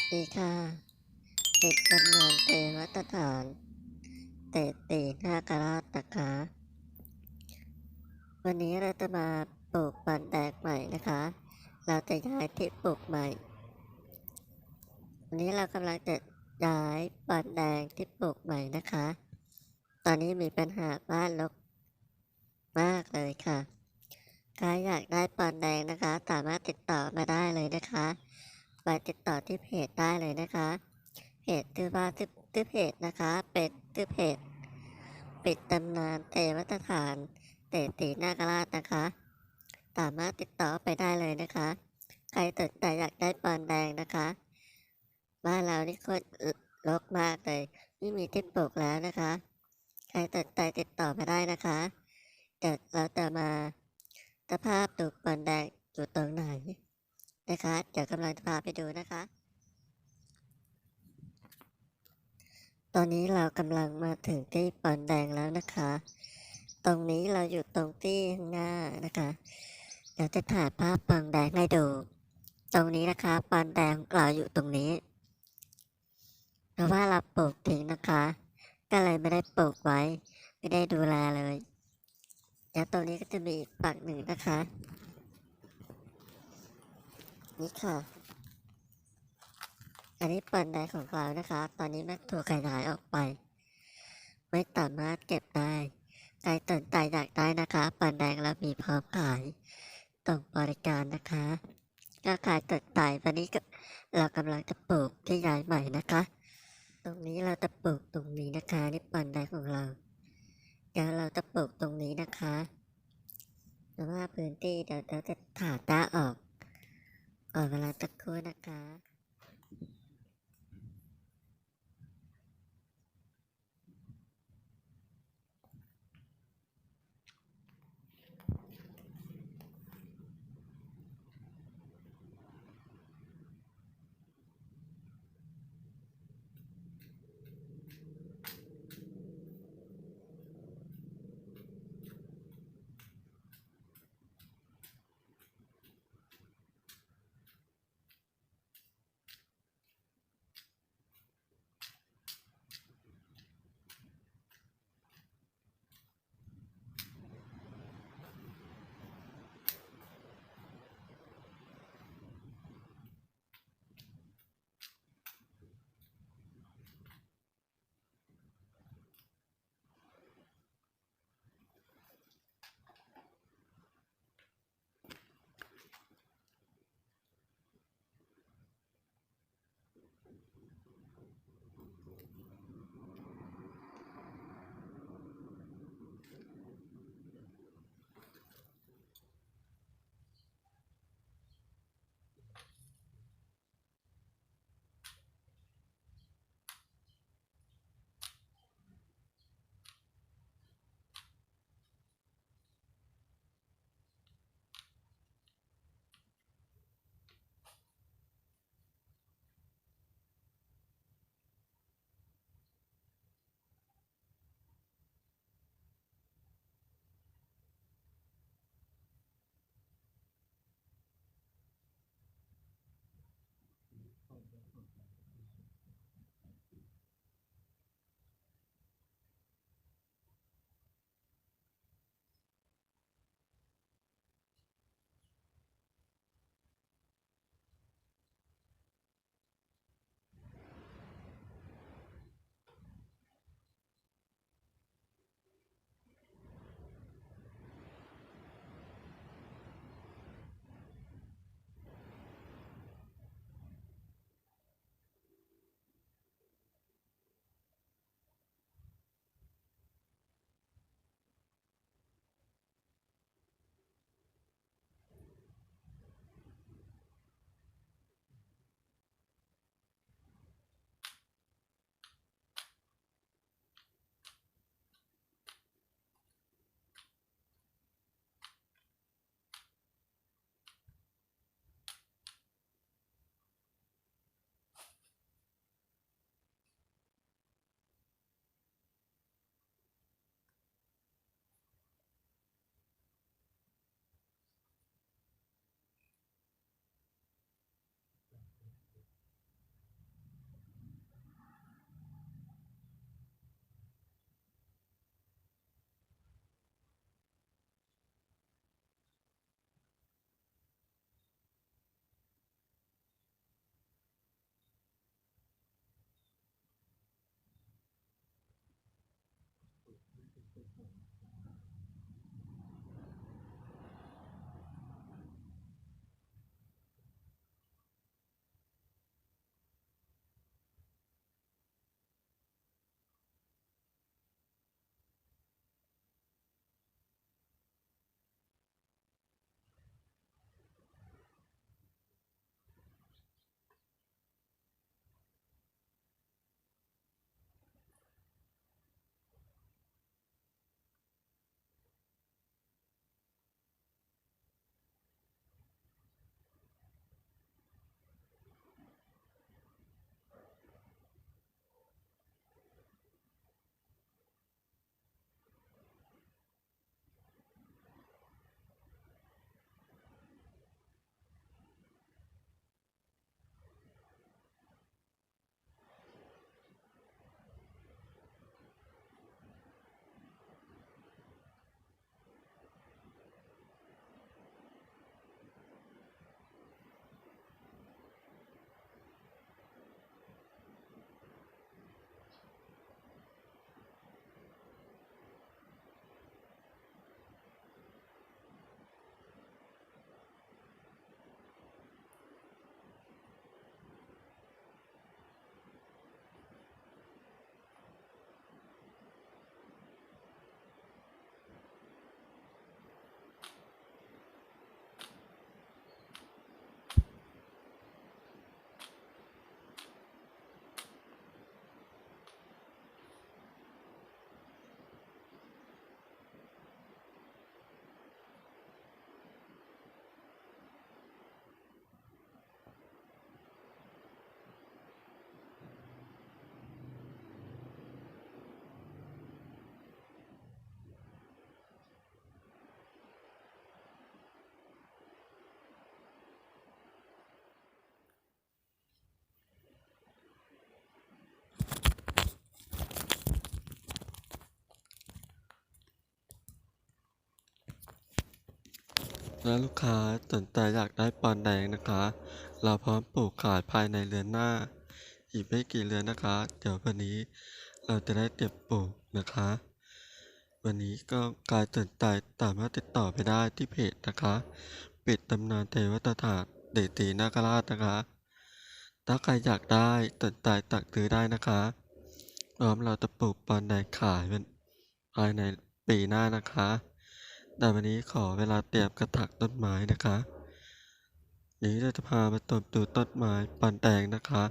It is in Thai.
สดีค่ะติดตำนานเตวัตฐาน เตตีนาคราชนะคะ วันนี้เราจะมาปลูกปันแดกใหม่นะคะ เราจะย้ายที่ปลูกใหม่ วันนี้เรากำลังจะย้ายปันแดงที่ปลูกใหม่นะคะ ตอนนี้มีปัญหาบ้านรกมากเลยค่ะใครอยากได้ปันแดงนะคะ สามารถติดต่อมาได้เลยนะคะ ไปติดต่อที่เพจได้เลยนะคะ เพจชื่อว่าชื่อชื่อเพจนะคะ เป็นชื่อเพจ ปิดตำนานเตวัตฐานเตตีนาคราชนะคะ สามารถติดต่อไปได้เลยนะคะ ใครสนใจอยากได้ปอนแดงนะคะบ้านเรานี่โคตรรกมากเลยไม่มีที่ปลูกแล้วนะคะ ใครสนใจติดต่อมาได้นะคะเดี๋ยวเราจะมาสภาพปลูกปอนแดงอยู่ตรงไหน นะคะ เดี๋ยวกำลังจะพาไปดูนะคะ ตอนนี้เรากำลังมาถึงที่ปอนแดงแล้วนะคะ ตรงนี้เราอยู่ตรงที่หน้านะคะ เดี๋ยวจะถ่ายภาพปอนแดงให้ดู ตรงนี้นะคะปอนแดงเราอยู่ตรงนี้ เพราะว่าเราปลูกทิ้งนะคะ ก็เลยไม่ได้ปลูกไว้ ไม่ได้ดูแลเลยเดี๋ยวตรงนี้ก็จะมีอีกฝั่งหนึ่งนะคะ นี่ค่ะ อันนี้เปิดได้ของเรานะคะ ตอนนี้แม่ถูกขยายออกไป ไม่สามารถเก็บได้ใครสนใจอยากได้นะคะปันแดงเรามีพร้อมขายตรงบริการนะคะก็ขายสนใจวันนี้ก็เรากำลังจะปลูกที่ย้ายใหม่นะคะ ตรงนี้เราจะปลูกตรงนี้นะคะนี่ปันแดงของเราเดี๋ยวเราจะปลูกตรงนี้นะคะแต่ว่าพื้นที่เดี๋ยวเราจะถาด้าออก ก่อนเวลาตะครู่นะคะ และลูกค้าสนใจอยากได้ปอนแดงนะคะ เราพร้อมปลูกขายภายในเรือนหน้า อีกไม่กี่เรือนนะคะ เดี๋ยววันนี้เราจะได้เตรียมปลูกนะคะ วันนี้ก็กายสนใจสามารถติดต่อไปได้ที่เพจนะคะ ปิดตำนานเทวตถาเดตีนาคราชนะคะ ถ้าใครอยากได้สนใจตักซื้อได้นะคะพร้อมเราจะปลูกปอนแดงขายเป็นภายในปีหน้านะคะ แต่วันนี้ขอเวลาเตรียมกระถางต้นไม้นะคะนี้เราจะพามาตบดูต้นไม้ปันแตงนะคะ